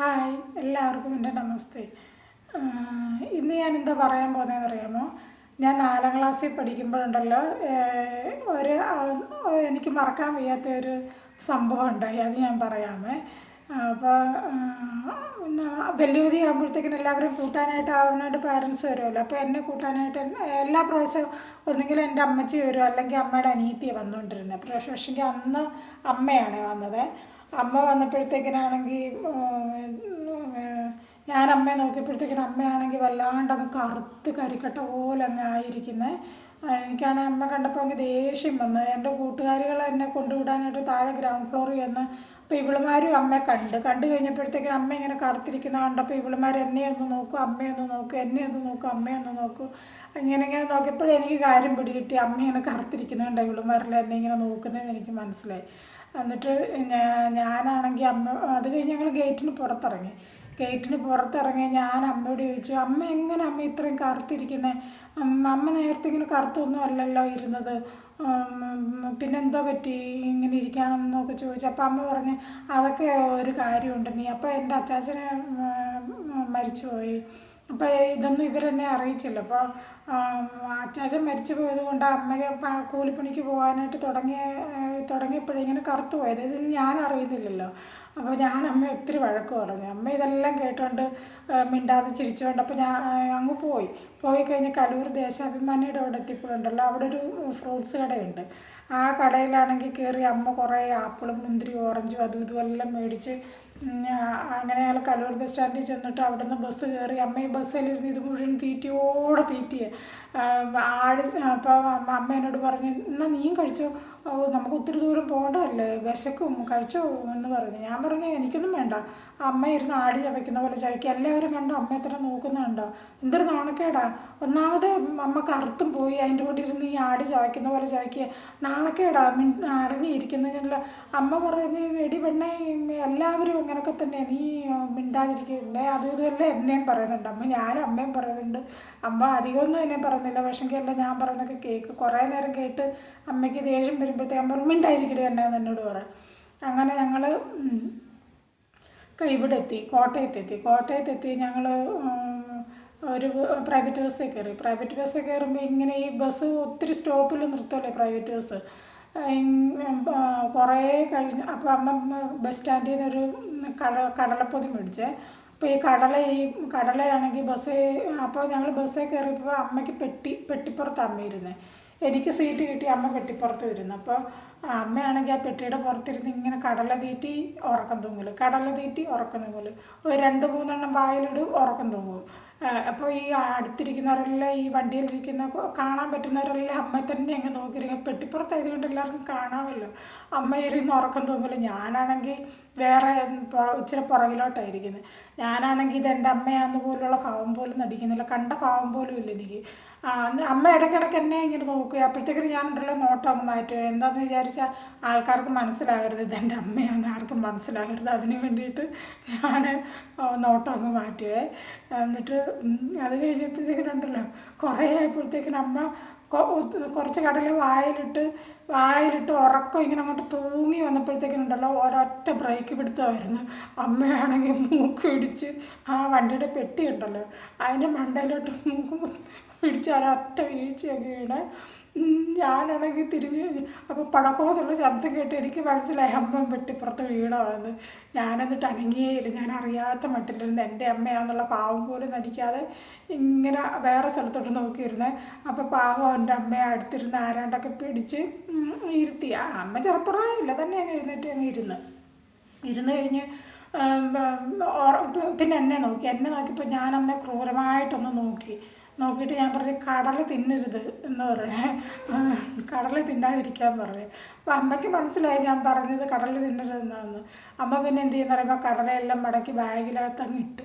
Hi എല്ലാവർക്കും എന്റെ നമസ്തേ. ഇന്ന് ഞാൻ എന്താ പറയാൻ പോകുന്നതെന്ന് അറിയാമോ ഞാൻ നാലാം ക്ലാസ്സിൽ പഠിക്കുമ്പോഴുണ്ടല്ലോ ഒരു എനിക്ക് മറക്കാൻ വയ്യാത്ത ഒരു സംഭവം ഉണ്ടായി അത് ഞാൻ പറയാമേ. അപ്പോൾ പിന്നെ വലിയ ആകുമ്പോഴത്തേക്കിനും എല്ലാവരും കൂട്ടാനായിട്ട് ആവുന്നതായിട്ട് പാരൻസ് വരുമല്ലോ. അപ്പോൾ എന്നെ കൂട്ടാനായിട്ട് എല്ലാ പ്രാവശ്യവും ഒന്നുകിൽ എന്റെ അമ്മച്ചി വരും അല്ലെങ്കിൽ അമ്മയുടെ അനിയത്തി വന്നുകൊണ്ടിരുന്നത്. പക്ഷേ അന്ന് അമ്മയാണ് വന്നത്. അമ്മ വന്നപ്പോഴത്തേക്കിനാണെങ്കിൽ ഞാൻ അമ്മയെ നോക്കിയപ്പോഴത്തേക്കിനും അമ്മയാണെങ്കിൽ വല്ലാണ്ട് അങ്ങ് കറുത്ത് കരിക്കട്ട പോലെ അങ്ങ് ആയിരിക്കുന്നത് എനിക്കാണെങ്കിൽ അമ്മ കണ്ടപ്പോൾ അങ്ങ് ദേഷ്യം വന്നു. എന്റെ കൂട്ടുകാരികൾ എന്നെ കൊണ്ടുവിടാനായിട്ട് താഴെ ഗ്രൗണ്ട് ഫ്ലോറിൽ ചെന്ന് അപ്പോൾ ഇവളുമാരും അമ്മയെ കണ്ട്. കണ്ടു കഴിഞ്ഞപ്പോഴത്തേക്കും അമ്മ ഇങ്ങനെ കറുത്തിരിക്കുന്ന കണ്ടപ്പോൾ ഇവളുമാർ എന്നെ ഒന്ന് നോക്കും അമ്മയൊന്ന് നോക്കും എന്നെ ഒന്ന് നോക്കും അമ്മയൊന്ന് നോക്കും. ഇങ്ങനെ ഇങ്ങനെ നോക്കിയപ്പോഴേ എനിക്ക് കാര്യം പിടികിട്ടി. അമ്മ ഇങ്ങനെ കറുത്തിരിക്കുന്നുണ്ട് ഇവളുമാരിൽ എന്നെ ഇങ്ങനെ നോക്കുന്നതെന്ന് എനിക്ക് മനസ്സിലായി. എന്നിട്ട് ഞാനാണെങ്കിൽ അമ്മ അത് കഴിഞ്ഞ് ഞങ്ങൾ ഗേറ്റിന് പുറത്തിറങ്ങി. ഗേറ്റിന് പുറത്തിറങ്ങി ഞാൻ അമ്മയോട് ചോദിച്ചു അമ്മ എങ്ങനെ അമ്മ ഇത്രയും കറുത്തിരിക്കുന്നത് അമ്മ നേരത്തെ ഇങ്ങനെ കറുത്തൊന്നും അല്ലല്ലോ ഇരുന്നത്. പിന്നെന്തോ പറ്റി? ഇങ്ങനെ ഇരിക്കാമെന്നൊക്കെ ചോദിച്ചു. അപ്പം അമ്മ പറഞ്ഞു അതൊക്കെ ഒരു കാര്യമുണ്ട് നീ. അപ്പോൾ എന്റെ അച്ചാച്ചനെ മരിച്ചുപോയി. അപ്പോൾ ഇതൊന്നും ഇവരെന്നെ അറിയിച്ചില്ല. അപ്പോൾ അച്ചാച്ചൻ മരിച്ചു പോയത് കൊണ്ട് അമ്മയെ കൂലിപ്പണിക്ക് പോകാനായിട്ട് തുടങ്ങിയ തുടങ്ങിയപ്പോഴേ ഇങ്ങനെ കറുത്തു പോയത്. ഇത് ഞാൻ അറിയുന്നില്ലല്ലോ. അപ്പോൾ ഞാൻ അമ്മ ഒത്തിരി വഴക്ക് പറഞ്ഞു. അമ്മ ഇതെല്ലാം കേട്ടുകൊണ്ട് മിണ്ടാതെ ചിരിച്ചുകൊണ്ട് അപ്പോൾ ഞാൻ അങ്ങ് പോയി. പോയി കഴിഞ്ഞ് കലൂർ ദേശാഭിമാനിയുടെ അവിടെ എത്തിയപ്പോഴുണ്ടല്ലോ അവിടെ ഒരു ഫ്രൂട്ട്സ് കടയുണ്ട്. ആ കടയിലാണെങ്കിൽ കയറി അമ്മ കുറേ ആപ്പിളും മുന്തിരി ഓറഞ്ചും അതും ഇതും എല്ലാം മേടിച്ച് ഉം, ആ- അങ്ങനെ ഞങ്ങൾ കലൂർ ബസ് സ്റ്റാൻഡിൽ ചെന്നിട്ട് അവിടെ നിന്ന് ബസ് കയറി അമ്മയും ബസ്സിലിരുന്ന് ഇത് മുഴുവൻ തീറ്റിയോടെ തീറ്റിയെ. ആട് അപ്പോൾ അമ്മ എന്നോട് പറഞ്ഞു എന്നാൽ നീയും കഴിച്ചോ? ഓ നമുക്ക് ഒത്തിരി ദൂരം പോകണ്ടല്ലേ? വിശക്കും കഴിച്ചോ? എന്ന് പറഞ്ഞു. ഞാൻ പറഞ്ഞു എനിക്കൊന്നും വേണ്ട. അമ്മ ഇരുന്ന് ആടി ചവയ്ക്കുന്ന പോലെ ചവയ്ക്കുക എല്ലാവരും കണ്ടോ അമ്മ എത്ര നോക്കുന്നുണ്ടോ? എന്തൊരു നാണക്കേടാ. ഒന്നാമത് അമ്മ കറുത്തും പോയി അതിന്റെ കൂടെ ഇരുന്ന് ഈ ആടി ചവയ്ക്കുന്ന പോലെ ചവയ്ക്കുക നാണക്കേടാ മിൻ അടങ്ങിയിരിക്കുന്നതിനുള്ള അമ്മ പറഞ്ഞ് എടി പെണ്ണെ എല്ലാവരും അങ്ങനെയൊക്കെ തന്നെ. നീ മിണ്ടാതിരിക്കുന്നേ അതും ഇതുമല്ല എന്നെയും പറയുന്നുണ്ട്. അമ്മ ഞാനും അമ്മയും പറയുന്നുണ്ട്. അമ്മ അധികമൊന്നും എന്നെ പറയുന്നില്ല പക്ഷെങ്കിൽ എല്ലാം ഞാൻ പറയുന്നൊക്കെ കേക്ക്. കുറേ നേരം കേട്ട് അമ്മയ്ക്ക് ദേഷ്യം വരുമ്പോഴത്തേക്ക് അമ്മ മിണ്ടായിരിക്കട്ടെ എന്നെ എന്നോട് പറയാം അങ്ങനെ ഞങ്ങൾ ഇവിടെ എത്തി കോട്ടയത്തെത്തി. കോട്ടയത്തെത്തി ഞങ്ങൾ ഒരു പ്രൈവറ്റ് ബസ്സിൽ കയറി പ്രൈവറ്റ് ബസ്സിൽ കയറുമ്പോൾ ഇങ്ങനെ ഈ ബസ് ഒത്തിരി സ്റ്റോപ്പിൽ നിർത്തുമല്ലേ പ്രൈവറ്റ് ബസ് കുറേ കഴിഞ്ഞ് അപ്പോൾ അമ്മ ബസ് സ്റ്റാൻഡിൽ നിന്നൊരു കട കടലപ്പൊതി മേടിച്ചേ. അപ്പോൾ ഈ കടല ഈ കടലയാണെങ്കിൽ ബസ് അപ്പോൾ ഞങ്ങൾ ബസ്സിൽ കയറിയപ്പോൾ അമ്മയ്ക്ക് പെട്ടി പെട്ടിപ്പുറത്ത് അമ്മ ഇരുന്നത് എനിക്ക് സീറ്റ് കിട്ടി അമ്മ പെട്ടിപ്പുറത്ത് ഇരുന്നു. അപ്പോൾ അമ്മയാണെങ്കിൽ ആ പെട്ടിയുടെ പുറത്തിരുന്ന് ഇങ്ങനെ കടല തീറ്റി ഉറക്കം തൂങ്ങൽ കടല തീറ്റി ഉറക്കം തൂങ്ങൽ ഒരു രണ്ട് മൂന്നെണ്ണം വായിലിടും ഉറക്കം തൂങ്ങും. അപ്പോൾ ഈ അടുത്തിരിക്കുന്നവരെല്ലാം ഈ വണ്ടിയിലിരിക്കുന്ന കാണാൻ പറ്റുന്നവരെല്ലാം അമ്മ തന്നെ അങ്ങ് നോക്കിയിരിക്കും. പെട്ടിപ്പുറത്തായതുകൊണ്ട് എല്ലാവർക്കും കാണാമല്ലോ. അമ്മ ഇരുന്ന് ഉറക്കം തൂങ്ങൽ ഞാനാണെങ്കിൽ വേറെ ഇച്ചിരി പുറകിലോട്ടായിരിക്കുന്നത് ഞാനാണെങ്കിൽ ഇത് എന്റെ അമ്മയാന്ന് പോലുള്ള ഭാവം പോലും നടിക്കുന്നില്ല. കണ്ട ഭാവം പോലും ഇല്ല എനിക്ക്. അമ്മ ഇടയ്ക്കിടയ്ക്ക് എന്നെ ഇങ്ങനെ നോക്കുക. അപ്പോഴത്തേക്കും ഞാനുണ്ടല്ലോ നോട്ടം അങ്ങ് മാറ്റുക എന്താണെന്ന് വിചാരിച്ചാൽ ആൾക്കാർക്ക് മനസ്സിലാകരുത്. ഇതെന്റെ അമ്മയാണെന്ന് ആർക്കും മനസ്സിലാകരുത്. അതിന് വേണ്ടിയിട്ട് ഞാൻ നോട്ടം അങ്ങ് മാറ്റുവേ. എന്നിട്ട് അത് കഴിഞ്ഞപ്പോഴത്തേക്കിനുണ്ടല്ലോ കുറേ ആയപ്പോഴത്തേക്കിനും അമ്മ കുറച്ച് കടല വായിലിട്ട് വായിലിട്ട് ഉറക്കം ഇങ്ങനെ അങ്ങോട്ട് തൂങ്ങി വന്നപ്പോഴത്തേക്കിനുണ്ടല്ലോ ഒരൊറ്റ ബ്രേക്ക് പിടുത്തമായിരുന്നു. അമ്മയാണെങ്കിൽ മൂക്ക് പിടിച്ച് ആ വണ്ടിയുടെ പെട്ടി ഉണ്ടല്ലോ അതിന്റെ മണ്ടയിലോട്ട് മൂക്ക് പിടിച്ച് ഒരൊറ്റ വീഴ്ചയൊക്കെ ഇവിടെ ഞാനാണെങ്കിൽ തിരിഞ്ഞ് അപ്പോൾ പടക്കോന്നുള്ള ശബ്ദം കേട്ട് എനിക്ക് മനസ്സിലായി അമ്മ വെട്ടിപ്പുറത്ത് ഞാൻ ഞാനെന്നിട്ട് അനങ്ങിയേയില്ല ഞാൻ അറിയാത്ത മട്ടിലിരുന്ന് എന്റെ അമ്മയാണെന്നുള്ള പാവം പോലും നടിക്കാതെ ഇങ്ങനെ വേറെ സ്ഥലത്തോട്ട് നോക്കിയിരുന്നേ. അപ്പോൾ പാവം എന്റെ അമ്മയെ അടുത്തിരുന്ന് ആരാണ്ടൊക്കെ പിടിച്ച് ഇരുത്തി. അമ്മ ചെറുപ്പറായില്ല തന്നെ അങ്ങ് എഴുന്നേറ്റ് അങ്ങ് ഇരുന്ന്. ഇരുന്ന് കഴിഞ്ഞ് പിന്നെ എന്നെ നോക്കി. എന്നെ നോക്കിയപ്പോൾ ഞാൻ അമ്മയെ ക്രൂരമായിട്ടൊന്ന് നോക്കി. നോക്കിയിട്ട് ഞാൻ പറഞ്ഞു കടൽ തിന്നരുത് എന്ന് പറഞ്ഞു. കടൽ തിന്നാതിരിക്കാൻ പറഞ്ഞു. അപ്പം അമ്മയ്ക്ക് മനസ്സിലായി ഞാൻ പറഞ്ഞത് കടല തിന്നരുതെന്നാന്ന്. അമ്മ പിന്നെ എന്ത് ചെയ്യുന്ന പറയുമ്പോൾ കടലയെല്ലാം മടക്കി ബാഗിനകത്ത് അങ്ങ് ഇട്ട്.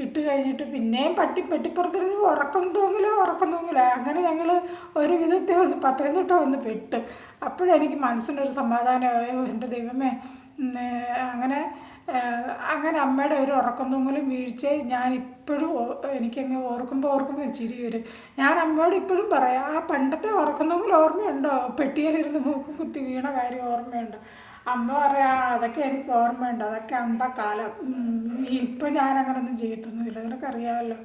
ഇട്ട് കഴിഞ്ഞിട്ട് പിന്നെയും പട്ടി പെട്ടിപ്പുറത്തിരുന്ന് ഉറക്കം തൂങ്ങില്ല ഉറക്കം തൂങ്ങില്ല അങ്ങനെ ഞങ്ങൾ ഒരു വിധത്തിൽ വന്ന് പത്തനംതിട്ട വന്ന് പെട്ട്. അപ്പോഴെനിക്ക് മനസ്സിനൊരു സമാധാനമായോ. എന്റെ ദൈവമേ. അങ്ങനെ അങ്ങനെ അമ്മയുടെ ഒരു ഉറക്കം തൂങ്ങലും വീഴ്ചയും ഞാൻ ഇപ്പോഴും എനിക്ക് എനിക്കങ്ങ് ഓർക്കുമ്പോൾ ഓർക്കുമ്പോൾ ചിരി വരും ഞാൻ അമ്മയോട് ഇപ്പോഴും പറയാം ആ പണ്ടത്തെ ഉറക്കം തൂങ്ങൽ ഓർമ്മയുണ്ടോ? പെട്ടിയിലിരുന്ന് മൂക്ക് കുത്തി വീണ കാര്യം ഓർമ്മയുണ്ടോ? അമ്മ പറയാ അതൊക്കെ എനിക്ക് ഓർമ്മയുണ്ട് അതൊക്കെ അന്ത കാലം ഇപ്പം ഞാൻ അങ്ങനൊന്നും ചെയ്യത്തൊന്നുമില്ല നിനക്കറിയാമല്ലോ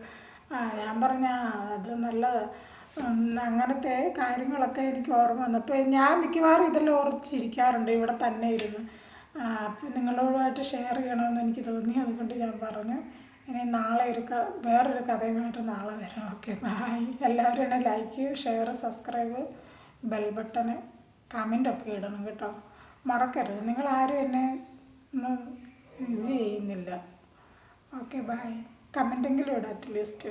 ആ ഞാൻ പറഞ്ഞ അത് നല്ല അങ്ങനത്തെ കാര്യങ്ങളൊക്കെ എനിക്ക് ഓർമ്മ വന്നു. അപ്പോൾ ഞാൻ മിക്കവാറും ഇതെല്ലാം ഓർച്ചിരിക്കാറുണ്ട് ഇവിടെ തന്നെ ഇരുന്ന്. നിങ്ങളോടുമായിട്ട് ഷെയർ ചെയ്യണമെന്ന് എനിക്ക് തോന്നി. അതുകൊണ്ട് ഞാൻ പറഞ്ഞു. ഇനി നാളെ ഒരു വേറൊരു കഥയുമായിട്ട് നാളെ വരാം. ഓക്കെ ബായ് എല്ലാവരും എന്നെ like share subscribe bell button comment ഒക്കെ ഇടണം കേട്ടോ. മറക്കരുത്. നിങ്ങൾ ആരും എന്നെ ഒന്നും ഇത് ചെയ്യുന്നില്ല. ഓക്കെ ബായ് കമന്റെങ്കിലും ഇടാം അറ്റ്ലീസ്റ്റ്